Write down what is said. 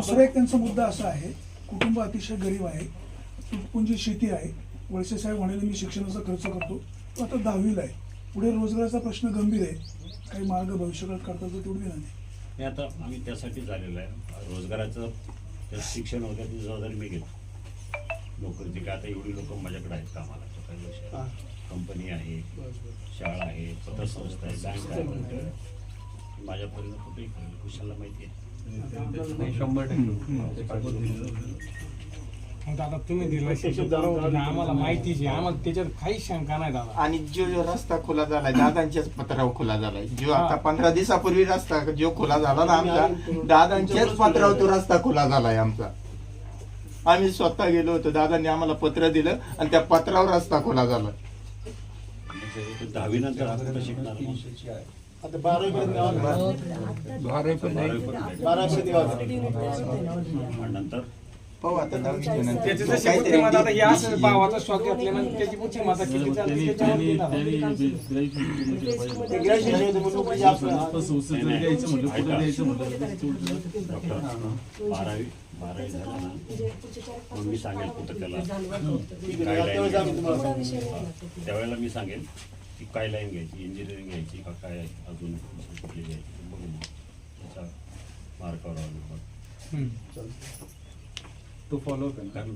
दुसरा एक त्यांचा मुद्दा असा आहे कुटुंब अतिशय गरीब आहे तुटपुंजी शेती आहे वळसे साहेब म्हणाले मी शिक्षणाचा खर्च करतो तो आता दहावीला आहे. पुढे रोजगाराचा प्रश्न गंभीर आहे. काही मार्ग भविष्यकाळात काढता येईल तेवढी विनंती हे आता आम्ही त्यासाठी झालेलं आहे. रोजगाराचं त्या शिक्षण वगैरे ती जबाबदारी मी घेतो. नोकरीची काय आता एवढी लोक माझ्याकडे आहेत कामाला. हा. नाही. कंपनी आहे शाळा आहे पतसंस्था आहे बँक आहे. माझ्यापर्यंत कुठेही कुशाला माहिती आहे. शंभर टक्के. मग दादा तुम्ही दिलं. आम्हाला माहितीच आम्हाला त्याच्यात काहीच शंका नाही दादा. आणि जो जो रस्ता खुला झालाय दादांच्याच पत्रावर खुला झालाय. जो आता पंधरा दिवसापूर्वी रस्ता जो खुला झाला ना आमचा दादांच्याच पत्रावर तो रस्ता खुला झालाय आमचा. आम्ही स्वतः गेलो होतो. दादांनी आम्हाला पत्र दिलं आणि त्या पत्रावर रस्ता खुला झाला. म्हणजे शिकणार मग? आता बारावीपर्यंत बाराशे दिवस आणि नंतर आता दहावीच्या नंतर त्याची जो जशी काहीतरी बुद्धिमत्ता आता असं डिग्री- भावाचा शॉक घेतल्यानंतर त्याची बुद्धिमत्ता किती चालते त्याच्यावरती दादा. ते ग्रॅज्युएशन होतं म्हणून नोकरी आपलं- डॉक्टर बारावी बारावी झालं ना मग मी सांगेल कुठं त्याला की काय लाईन त्यावेळेस आम्ही तुम्हाला घ्यायची. सांगू. त्यावेळेला मी सांगेल की काय लाईन घ्यायची इंजिनिअरिंग घ्यायची का काय अजून कुठली घ्यायची तो फॉलो कर. कारण